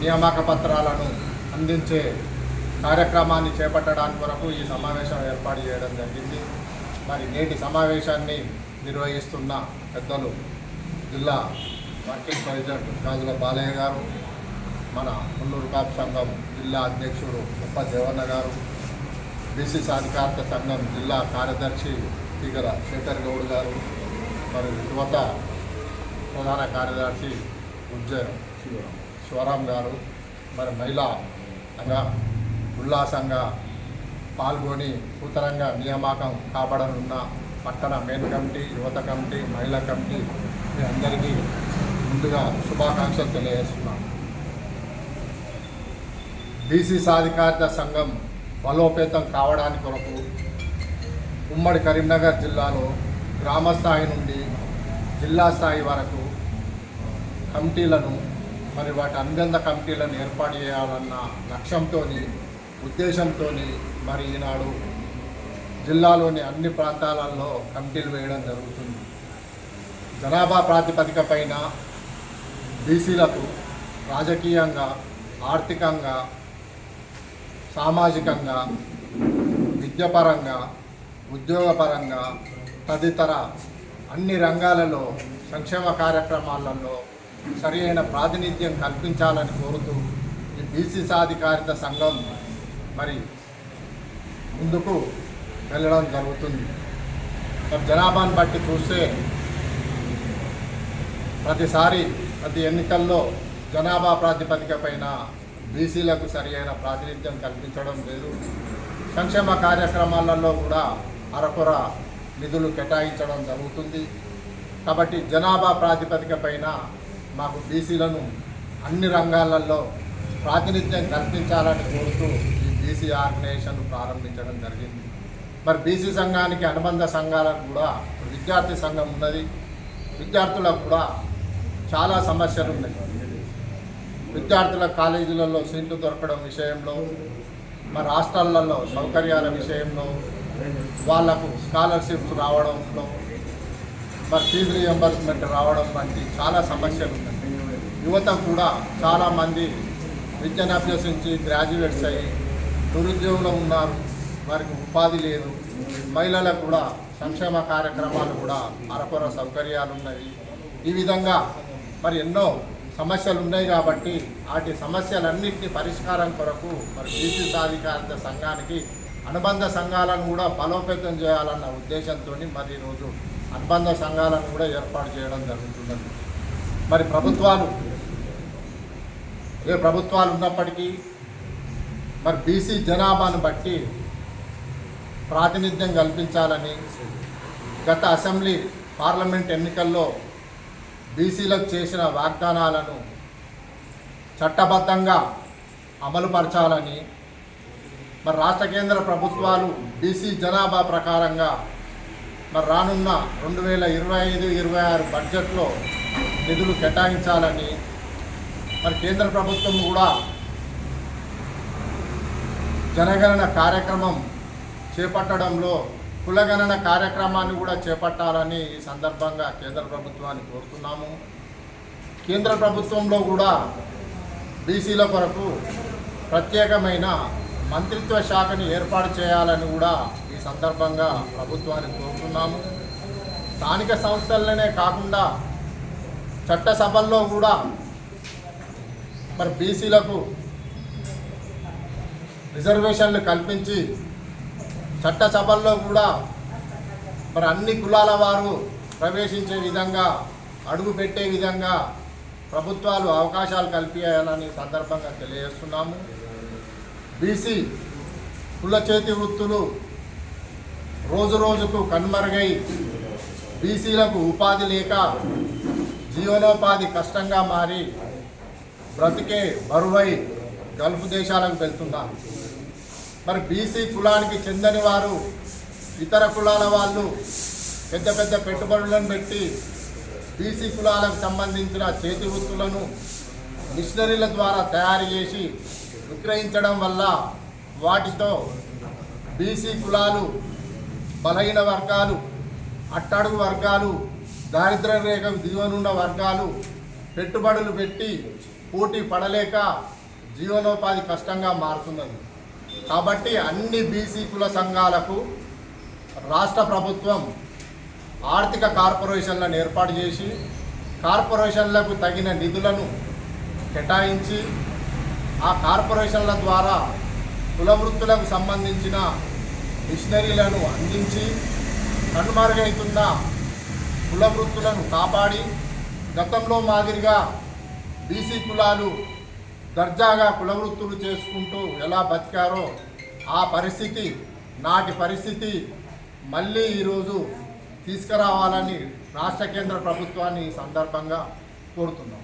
నియామక పత్రాలను అందించే కార్యక్రమాన్ని చేపట్టడానికి కొరకు ఈ సమావేశం ఏర్పాటు చేయడం జరిగింది. మరి నేటి సమావేశాన్ని నిర్వహిస్తున్న పెద్దలు జిల్లా వర్కింగ్ ప్రెసిడెంట్ రాజుల బాలయ్య గారు మన ముల్లూరు కాపు సంఘం జిల్లా అధ్యక్షుడు ఉప్ప దేవన్న గారు బీసీ సాధికారత సంఘం జిల్లా కార్యదర్శి తీగల శేఖర్ గౌడ్ గారు మరి యువత ప్రధాన కార్యదర్శి ఉజ్జయ శివరాం గారు మరి మహిళా అనగా ఉల్లాసంగా పాల్గొని నూతనంగా నియామకం కాబడనున్న పట్టణ మెయిన్ కమిటీ యువత కమిటీ మహిళా కమిటీ మీ అందరికీ ముందుగా శుభాకాంక్షలు తెలియజేస్తున్నాను. బీసీ సాధికారిత సంఘం బలోపేతం కావడానికి కొరకు ఉమ్మడి కరీంనగర్ జిల్లాలో గ్రామ స్థాయి నుండి జిల్లా స్థాయి వరకు కమిటీలను మరి వాటి అనుబంధ కమిటీలను ఏర్పాటు చేయాలన్న లక్ష్యంతో ఉద్దేశంతో మరి ఈనాడు జిల్లాలోని అన్ని ప్రాంతాలలో కమిటీలు వేయడం జరుగుతుంది. జనాభా ప్రాతిపదిక పైన బీసీలకు రాజకీయంగా ఆర్థికంగా సామాజికంగా విద్యాపరంగా ఉద్యోగపరంగా తదితర అన్ని రంగాలలో సంక్షేమ కార్యక్రమాలలో సరి అయిన ప్రాతినిధ్యం కల్పించాలని కోరుతూ ఈ బీసీ సాధికారిత సంఘం మరి ముందుకు వెళ్ళడం జరుగుతుంది. మరి జనాభాను బట్టి చూస్తే ప్రతిసారి ప్రతి ఎన్నికల్లో జనాభా ప్రాతిపదిక పైన బీసీలకు సరి అయిన ప్రాతినిధ్యం కల్పించడం లేదు సంక్షేమ కార్యక్రమాలలో కూడా అరకొర నిధులు కేటాయించడం జరుగుతుంది. కాబట్టి జనాభా ప్రాతిపదిక పైన మాకు బీసీలను అన్ని రంగాలలో ప్రాతినిధ్యం కల్పించాలని కోరుతూ ఈ బీసీ ఆర్గనైజేషన్ ప్రారంభించడం జరిగింది. మరి బీసీ సంఘానికి అనుబంధ సంఘాలకు కూడా విద్యార్థి సంఘం ఉన్నది విద్యార్థులకు కూడా చాలా సమస్యలు ఉన్నాయి. విద్యార్థుల కాలేజీలలో సీట్లు దొరకడం విషయంలో మరి హాస్టళ్ళలో సౌకర్యాల విషయంలో వాళ్ళకు స్కాలర్షిప్స్ రావడంలో మరి ఫీజు రియంబర్స్మెంట్ రావడం వంటి చాలా సమస్యలు ఉన్నాయి. యువత కూడా చాలామంది విద్యను అభ్యసించి గ్రాడ్యుయేట్స్ అయ్యి నిరుద్యోగులు ఉన్నారు. వారికి ఉపాధి లేదు. మహిళలకు కూడా సంక్షేమ కార్యక్రమాలు కూడా అరకొర సౌకర్యాలు ఉన్నాయి. ఈ విధంగా మరి ఎన్నో సమస్యలు ఉన్నాయి కాబట్టి వాటి సమస్యలన్నింటినీ పరిష్కారం కొరకు మరి బీసీ సాధికారిత సంఘానికి అనుబంధ సంఘాలను కూడా బలోపేతం చేయాలన్న ఉద్దేశంతో మరి ఈరోజు అనుబంధ సంఘాలను కూడా ఏర్పాటు చేయడం జరుగుతున్నది. మరి ప్రభుత్వాలు ఏ ప్రభుత్వాలు ఉన్నప్పటికీ మరి బీసీ జనాభాను బట్టి ప్రాతినిధ్యం కల్పించాలని గత అసెంబ్లీ పార్లమెంట్ ఎన్నికల్లో బీసీలకు చేసిన వాగ్దానాలను చట్టబద్ధంగా అమలుపరచాలని మరి రాష్ట్ర కేంద్ర ప్రభుత్వాలు బీసీ జనాభా ప్రకారంగా మరి రానున్న రెండు వేల ఇరవై ఐదు ఇరవై ఆరు బడ్జెట్లో నిధులు కేటాయించాలని మరి కేంద్ర ప్రభుత్వం కూడా జనగణన కార్యక్రమం చేపట్టడంలో కులగణన కార్యక్రమాన్ని కూడా చేపట్టాలని ఈ సందర్భంగా కేంద్ర ప్రభుత్వాన్ని కోరుతున్నాము. కేంద్ర ప్రభుత్వంలో కూడా బీసీల కొరకు ప్రత్యేకమైన మంత్రిత్వ శాఖని ఏర్పాటు చేయాలని కూడా ఈ సందర్భంగా ప్రభుత్వాన్ని కోరుతున్నాము. స్థానిక సంస్థలనే కాకుండా చట్టసభల్లో కూడా మరి బీసీలకు రిజర్వేషన్లు కల్పించి చట్టసభల్లో కూడా మరి అన్ని కులాల వారు ప్రవేశించే విధంగా అడుగు పెట్టే విధంగా ప్రభుత్వాలు అవకాశాలు కల్పించాలని సందర్భంగా తెలియజేస్తున్నాము. బీసీ కుల చేతి వృత్తులు రోజు రోజుకు కనుమరుగై బీసీలకు ఉపాధి లేక జీవనోపాధి కష్టంగా మారి బ్రతికే బరువై గల్ఫ్ దేశాలకు వెళ్తున్నారు. మరి బీసీ కులానికి చెందని వారు ఇతర కులాల వాళ్ళు పెద్ద పెద్ద పెట్టుబడులను పెట్టి బీసీ కులాలకు సంబంధించిన చేతి వృత్తులను మిషనరీల ద్వారా తయారు చేసి విక్రయించడం వల్ల వాటితో బీసీ కులాలు బలహీన వర్గాలు అట్టడుగు వర్గాలు దారిద్ర రేఖకు దిగువనున్న వర్గాలు పెట్టుబడులు పెట్టి పోటీ పడలేక జీవనోపాధి కష్టంగా మారుతున్నది. కాబట్టి అన్ని బీసీ కుల సంఘాలకు రాష్ట్ర ప్రభుత్వం ఆర్థిక కార్పొరేషన్లను ఏర్పాటు చేసి కార్పొరేషన్లకు తగిన నిధులను కేటాయించి ఆ కార్పొరేషన్ల ద్వారా కుల వృత్తులకు సంబంధించిన మిషనరీలను అందించి కనుమరుగైతున్న కుల వృత్తులను కాపాడి గతంలో మాదిరిగా బీసీ కులాలు దర్జాగా కుల వృత్తులు చేసుకుంటూ ఎలా బతికారో ఆ పరిస్థితి నాటి పరిస్థితి మళ్ళీ ఈరోజు తీసుకురావాలని రాష్ట్ర కేంద్ర ప్రభుత్వాన్ని ఈ సందర్భంగా కోరుతున్నాం.